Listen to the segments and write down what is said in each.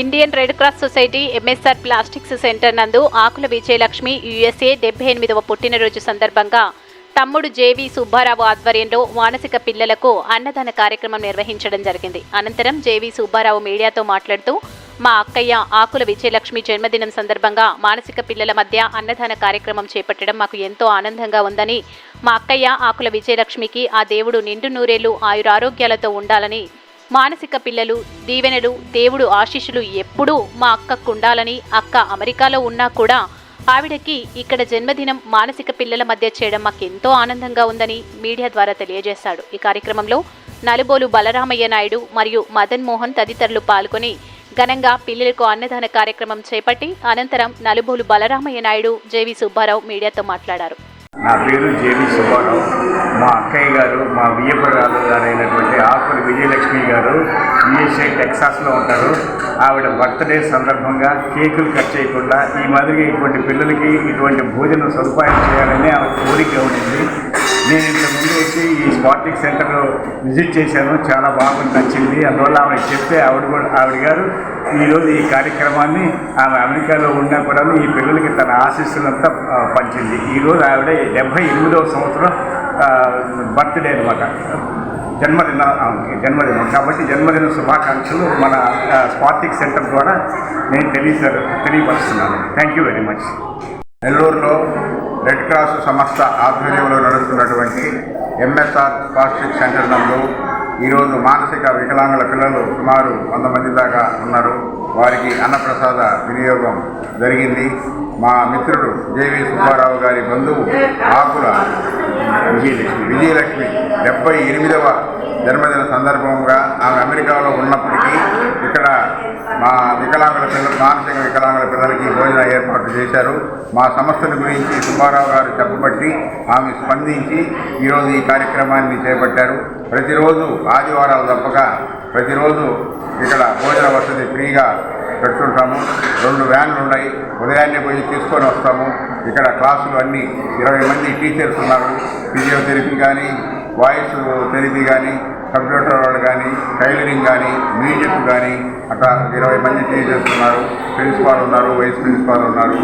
Indian Red Cross Society MSR Plastics centre నందు Akula Vijayalakshmi USA డెబ్బై ఎనిమిదవ పుట్టినరోజు సందర్భంగా తమ్ముడు జేవి సుబ్బారావు ఆధ్వర్యంలో మానసిక పిల్లలకు అన్నదాన కార్యక్రమం నిర్వహించడం జరిగింది. అనంతరం జేవి సుబ్బారావు మీడియాతో మాట్లాడుతూ మా అక్కయ్య ఆకుల విజయలక్ష్మి జన్మదినం సందర్భంగా మానసిక పిల్లల మధ్య అన్నదాన కార్యక్రమం చేపట్టడం మాకు ఎంతో ఆనందంగా ఉందని మా అక్కయ్య ఆకుల విజయలక్ష్మికి ఆ దేవుడు నిండు నూరేళ్ళు ఆయురారోగ్యాలతో ఉండాలని మానసిక పిల్లలు దీవెనలు దేవుడు ఆశీస్సులు ఎప్పుడూ మా అక్కకు ఉండాలని అక్క అమెరికాలో ఉన్నా కూడా ఆవిడకి ఇక్కడ జన్మదినం మానసిక పిల్లల మధ్య చేయడం మాకు ఎంతో ఆనందంగా ఉందని మీడియా ద్వారా తెలియజేశాడు. ఈ కార్యక్రమంలో నలుబోలు బలరామయ్య నాయుడు మరియు మదన్ మోహన్ తదితరులు పాల్గొని ఘనంగా పిల్లలకు అన్నదాన కార్యక్రమం చేపట్టి అనంతరం నలుబోలు బలరామయ్య నాయుడు జేవి సుబ్బారావు మీడియాతో మాట్లాడారు. నా పేరు జేవి సుబ్బారావు. మా అక్కయ్య గారు మా వియ్యపురాలు గారు అయినటువంటి ఆకుల విజయలక్ష్మి గారు యుఎస్ఏ టెక్సాస్లో ఉంటారు. ఆవిడ బర్త్డే సందర్భంగా కేకులు కట్ చేయకుండా ఈ మాదిరిగా ఇటువంటి పిల్లలకి ఇటువంటి భోజనం సదుపాయం చేయాలని ఆవిడ కోరిక ఉండింది. నేను ఇంతకుముందు వచ్చి ఈ స్పాటిక్ సెంటర్ విజిట్ చేశాను. చాలా బాగా నచ్చింది. అందువల్ల ఆవిడకి చెప్తే ఆవిడ కూడా ఆవిడ గారు ఈరోజు ఈ కార్యక్రమాన్ని ఆమె అమెరికాలో ఉన్నా కూడా ఈ పిల్లలకి తన ఆశీస్సులంతా పంచింది. ఈరోజు ఆవిడ డెబ్భై ఎనిమిదవ సంవత్సరం బర్త్డే అనమాట జన్మదిన జన్మదినం. కాబట్టి జన్మదిన శుభాకాంక్షలు మన స్పాటిక్ సెంటర్ ద్వారా నేను తెలియ తెలియపరుస్తున్నాను. థ్యాంక్ యూ వెరీ మచ్ నెల్లూరులో రెడ్ క్రాస్ సంస్థ ఆధ్వర్యంలో నడుస్తున్నటువంటి ఎంఎస్ఆర్ స్కాలర్షిప్ సెంటర్ నందు ఈరోజు మానసిక వికలాంగుల పిల్లలు సుమారు వంద మంది దాకా ఉన్నారు. వారికి అన్నప్రసాద వినియోగం జరిగింది. మా మిత్రుడు జేవి సుబ్బారావు గారి బంధువు ఆకుల విజయలక్ష్మి. విజయలక్ష్మి డెబ్బై ఎనిమిదవ జన్మదిన సందర్భంగా ఆమె అమెరికాలో ఉన్నప్పటికీ ఇక్కడ మా వికలాంగుల పిల్లలు మానసిక వికలాంగుల పిల్లలకి భోజన ఏర్పాటు చేశారు. మా సంస్థల గురించి సుబ్బారావు గారు చెప్పబట్టి ఆమె స్పందించి ఈరోజు ఈ కార్యక్రమాన్ని చేపట్టారు. ప్రతిరోజు ఆదివారాలు తప్పక ప్రతిరోజు ఇక్కడ భోజన వసతి ఫ్రీగా పెడుతుంటాము. రెండు వ్యాన్లు ఉన్నాయి. ఉదయాన్నే పోయి తీసుకొని వస్తాము. ఇక్కడ క్లాసులు అన్నీ ఇరవై మంది టీచర్స్ ఉన్నారు. ఫిజియోథెరపీ కానీ వాయిస్ థెరపీ కానీ కంప్యూటర్ వాళ్ళు కానీ టైలరింగ్ కానీ మ్యూజిక్ కానీ అట్లా ఇరవై మంది టీచర్స్ ఉన్నారు ప్రిన్సిపాల్ ఉన్నారు వైస్ ప్రిన్సిపాల్ ఉన్నారు.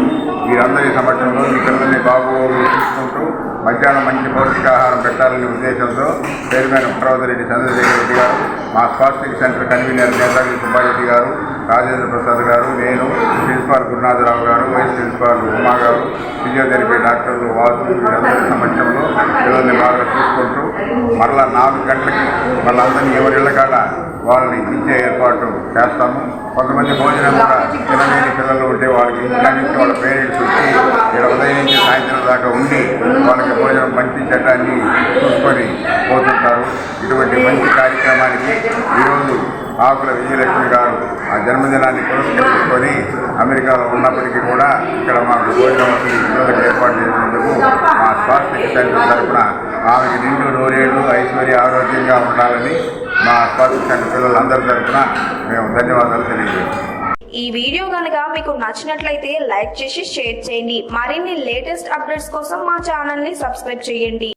వీరందరి సమక్షంలో మీ పిల్లల్ని బాగోలు చూసుకుంటూ మధ్యాహ్నం మంచి పౌష్టికాహారం పెట్టాలనే ఉద్దేశంతో చైర్మన్ పర్వతరెడ్డి చంద్రశేఖర్ రెడ్డి గారు మా స్వాస్థిక్ సెంటర్ కన్వీనర్ నేతాజీ సుబ్బారెడ్డి గారు రాజేంద్ర ప్రసాద్ గారు నేను ప్రిన్సిపాల్ గురునాథరావు గారు వైస్ ప్రిన్సిపాల్ ఉమా గారు ఫిజియోథెరపీ డాక్టర్లు వాసు వీళ్ళందరి సమక్షంలో పిల్లల్ని బాగా చూసుకుంటూ మరలా నాలుగు గంటలకి వాళ్ళందరినీ ఎవరిళ్ళ కాడ వాళ్ళని ఇచ్చే ఏర్పాటు చేస్తాము. కొంతమంది భోజనం కూడా తినలేని పిల్లలు ఉంటే వాళ్ళకి ఇంట్లో నుంచి వాళ్ళ పేరెంట్స్ వచ్చి ఇక్కడ ఉదయం నుంచి సాయంత్రం దాకా ఉండి వాళ్ళకి భోజనం మంచి చట్టాన్ని చూసుకొని పోతుంటారు. ఇటువంటి మంచి కార్యక్రమానికి ఈరోజు ఆకుల విజయలక్ష్మి గారు ఆ జన్మదినాన్ని పురస్కరించుకొని అమెరికాలో ఉన్నప్పటికీ కూడా ఇక్కడ మాకు భోజనం పిల్లలకు ఏర్పాటు చేసినందుకు మా స్వాస్థ్య సెంటర్ తరఫున ఆమెకి నిండు నూరేళ్ళు ఐశ్వర్య ఆరోగ్యంగా ఉండాలని మా స్వాస్థ్య సెంటర్ పిల్లలందరి తరఫున మేము ధన్యవాదాలు తెలియజేస్తాం ఈ వీడియో కనుక మీకు నచ్చినట్లయితే లైక్ చేసి షేర్ చేయండి. మరిన్ని లేటెస్ట్ అప్డేట్స్ కోసం మా ఛానల్ని సబ్స్క్రైబ్ చేయండి.